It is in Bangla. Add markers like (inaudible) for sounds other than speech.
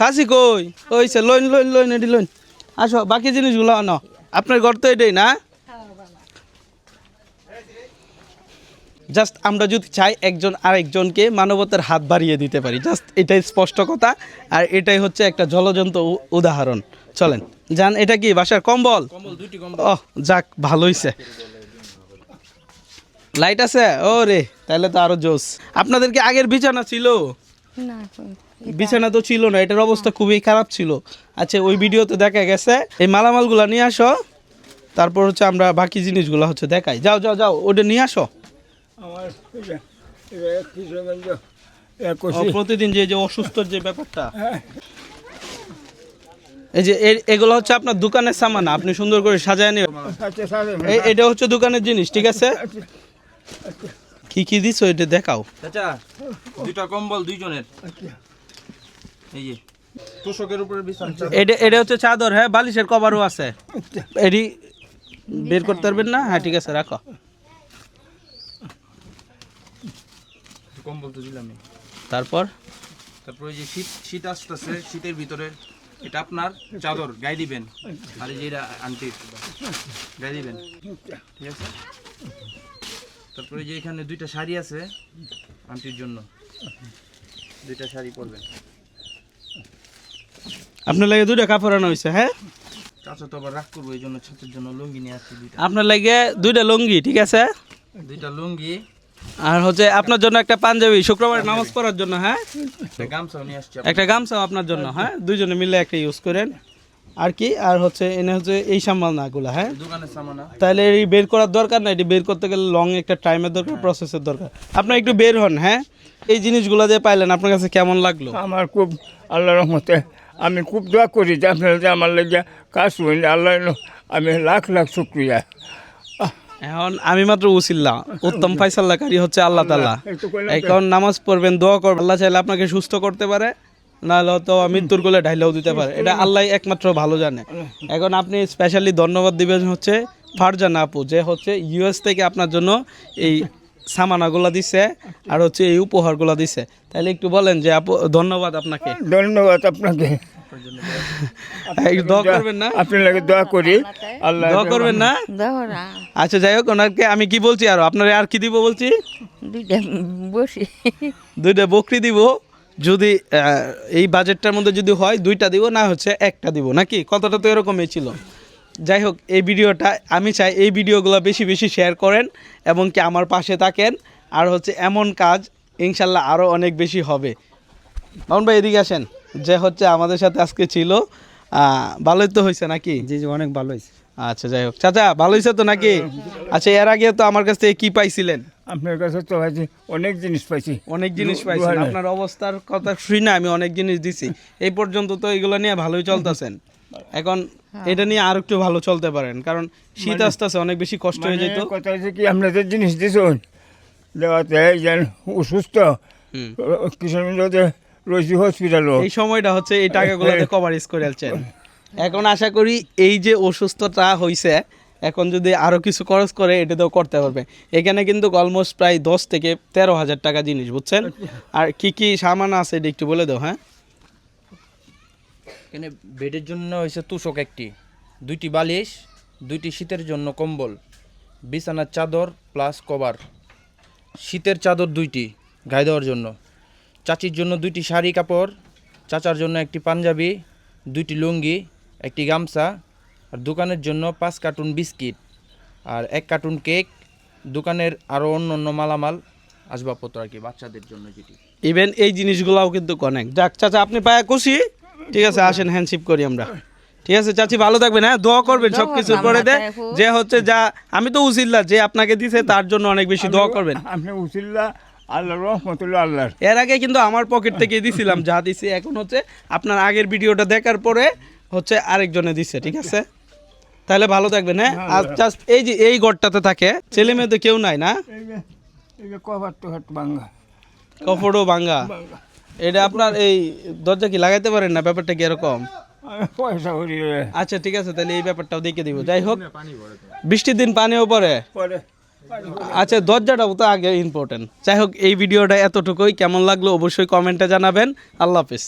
সাসি কই? ওইছে লোন লোন লোন এটি লোন আসো বাকি জিনিসগুলো আনো। আপনার ঘর তো এটাই না? জাস্ট আমরা যদি চাই একজন আরেকজনকে মানবতার হাত বাড়িয়ে দিতে পারি। জাস্ট এটাই স্পষ্ট কথা। আর এটাই হচ্ছে একটা জলজন্ত উদাহরণ। চলেন যান এটা কি বাসার কম্বল? ও যাক ভালো হইছে। লাইট আছে? ও রে তাহলে তো আরও জোস। আপনাদের কি আগের বিছানা ছিল। না বিছানা তো ছিল না এটার অবস্থা খুবই খারাপ ছিল। আচ্ছা ওই ভিডিওতে দেখা গেছে এই মালামালগুলো নিয়ে আসো তারপর হচ্ছে আমরা বাকি জিনিসগুলো হচ্ছে দেখাই। যাও যাও যাও ওটা নিয়ে আসো। আমার প্রতিদিন যে যে অসুস্থর যে ব্যাপারটা। এই যে এগুলো হচ্ছে আপনার দোকানের সামান আপনি সুন্দর করে সাজায় নিয়ে আচ্ছা এই- এটা হচ্ছে দোকানের জিনিস ঠিক আছে? কি কি দিছো এটা দেখাও। চাচা দুইটা কম্বল দুইজনের। এই যে তোষকের উপরে বিছানা। এটা এটা হচ্ছে চাদর হ্যাঁ বালিশের কভারও আছে। এটি বের করতে পারবেন না? হ্যাঁ ঠিক আছে রাখো। কম্বল তো দিলামই। তারপর? তারপরে যে শীত শীত আসতেছে শীতের ভিতরে। এটা আপনার চাদর গায়ে দিবেন। আর এই যে এটা গায়ে দিবেন। ঠিক আছে? তারপরে যে এখানে দুইটা শাড়ি আছে আন্টির জন্য। দুইটা শাড়ি পরবেন। আপনার লাগে দুইটা কাপড় আনা হয়েছে হ্যাঁ? চাচা তো আবার রাগ করব এই জন্য ছাত্রের জন্য লুঙ্গি নিয়ে আসছি দুইটা। আপনার লাগে দুইটা লুঙ্গি ঠিক আছে? দুইটা লুঙ্গি। আর হচ্ছে আপনার জন্য একটা পাঞ্জাবি শুক্রবার নামাজ পড়ার জন্য হ্যাঁ? একটা গামছাও নিয়ে আসছি একটা গামছাও আপনার জন্য হ্যাঁ? দুইজনে মিলে একটা ইউজ করেন। আর কি আর হচ্ছে এনে হচ্ছে এই সামাল নাগুলো হ্যাঁ? তাহলে এই বের করার দরকার না এটি বের করতে গেলে লং একটা টাইমের দরকার প্রসেসের দরকার। আপনার একটু বের হন হ্যাঁ? এই জিনিসগুলো যে পাইলেন আপনার কাছে কেমন লাগল? আমার খুব আল্লাহ রহমতে আমি খুব দোয়া করি যে আপনার যে আমার লাগে কাজ করেন আল্লাহ আমি লাখ লাখ শুক্রিয়া। এখন আমি মাত্র উসিল্লা উত্তম ফাইসাল্লাকারী হচ্ছে আল্লাহ তাআলা। একটু এখন নামাজ পড়বেন দোয়া করবেন আল্লাহ চাইলে আপনাকে সুস্থ করতে পারে। নাহলে তো মৃত্যুর কোলে ঢাইলেও দিতে পারে। এটা আল্লাহ একমাত্র ভালো জানে। এখন আপনি স্পেশালি ধন্যবাদ দিবেন হচ্ছে ফারজান আপু যে হচ্ছে ইউএস থেকে আপনার জন্য এই সামানাগুলো দিছে আর হচ্ছে এই উপহারগুলো দিছে। তাহলে একটু বলেন যে আপু ধন্যবাদ আপনাকে। ধন্যবাদ আপনাকে। দোয়া করবেন না? আপনার লাগে দোয়া করি। আল্লাহ দোয়া করবেন না। আচ্ছা যাই হোক ওনাকে আমি কি বলছি আর? আপনারা আর কি দিব বলছি? দুইটা বসি। দুইটা বকরি দিব। যদি এই বাজেটটার মধ্যে যদি হয়, দুইটা দিব, না হচ্ছে একটা দিব, নাকি? কথাটা তো এরকমই ছিল। যাই হোক, এই ভিডিওটা আমি চাই এই ভিডিওগুলো বেশি বেশি শেয়ার করেন এবং কি আমার পাশে থাকেন। আর হচ্ছে এমন কাজ ইনশাল্লাহ আরও অনেক বেশি হবে। মামুন ভাই, এদিকে আসেন। যে হচ্ছে আমাদের সাথে আজকে ছিল। ভালোই তো হয়েছে নাকি? জি জি, অনেক ভালো হয়েছে। আচ্ছা যাই হোক। চাচা ভালো হয়েছে তো নাকি? আচ্ছা এর আগে তো আমার কাছ থেকে কি পাইছিলেন? আপনার কাছে তো হয়েছে অনেক জিনিস পাইছি। অনেক জিনিস দুহাজার। আপনার অবস্থার কথা শুই না আমি অনেক জিনিস দিছি। এই পর্যন্ত তো এগুলো নিয়ে ভালোই চলতেছেন। এখন এটা নিয়ে আর একটু ভালো চলতে পারেন কারণ শীত আসতেছে অনেক বেশি কষ্ট হয়ে যেত মানে কথা হচ্ছে কি আপনাদের জিনিস দিছুন দেওয়াতে যেন অসুস্থ। কিশোরগঞ্জে রয়েছি হসপিটালও এই সময়টা হচ্ছে এই টাকাগুলোতে (laughs) কভারেজ করে আলছেন এখন আশা করি এই যে অসুস্থতা হইছে, এখন যদি আরও কিছু খরচ করে এটা তো করতে পারবে। এখানে কিন্তু অলমোস্ট প্রায় দশ থেকে তেরো হাজার টাকা জিনিস, বুঝছেন? আর কি কি সামান আছে, এটা একটু বলে দাও হ্যাঁ? এখানে বেডের জন্য হয়েছে তুষক একটি। দুইটি বালিশ, দুইটি শীতের জন্য কম্বল, বিছানার চাদর প্লাস কভার। শীতের চাদর দুইটি গায়ে দেওয়ার জন্য। চাচির জন্য দুইটি শাড়ি কাপড়, চাচার জন্য একটি পাঞ্জাবি, দুইটি লুঙ্গি একটি গামছা আর দোকানের জন্য পাঁচ কার্টুন বিস্কিট আর এক কার্টুন কেক দোকানের আরও অন্য অন্য মালামাল আসবাবপত্র আর কি বাচ্চাদের জন্য যেটি। ইভেন এই জিনিসগুলাও কিন্তু অনেক যাক চাচা আপনি পায়ে খুশি? ঠিক আছে আসেন হ্যান্ডশিপ করি আমরা। ঠিক আছে চাচি ভালো থাকবেন হ্যাঁ? দোয়া করবেন সব কিছু করে দে। যে হচ্ছে যা আমি তো উচিল্লা যে আপনাকে দিছে তার জন্য অনেক বেশি দোয়া করবেন। আপনি উচিল্লা আল্লাহ রহমতুল্লাহ আল্লাহর। এর আগে কিন্তু আমার পকেট থেকে দিছিলাম যা দিছি। এখন হচ্ছে আপনার আগের ভিডিওটা দেখার পরে হচ্ছে আরেকজনে দিছে ঠিক আছে? তাহলে ভালো থাকবেন হ্যাঁ? আর জাস্ট এই যে এই ঘরটাতে থাকে ছেলে মেয়ে তো কেউ নাই না? বাঙ্গা ভাঙ্গা। এটা আপনার এই দরজা কি লাগাইতে পারেন না? ব্যাপারটা কি এরকম। আচ্ছা ঠিক আছে তাহলে এই ব্যাপারটাও দেখে দিব। যাই হোক বৃষ্টির দিন পানিও পরে আচ্ছা দরজাটাও তো আগে ইম্পর্টেন্ট যাই হোক এই ভিডিওটা এতটুকুই। কেমন লাগল অবশ্যই কমেন্টে জানাবেন। আল্লাহ হাফিজ।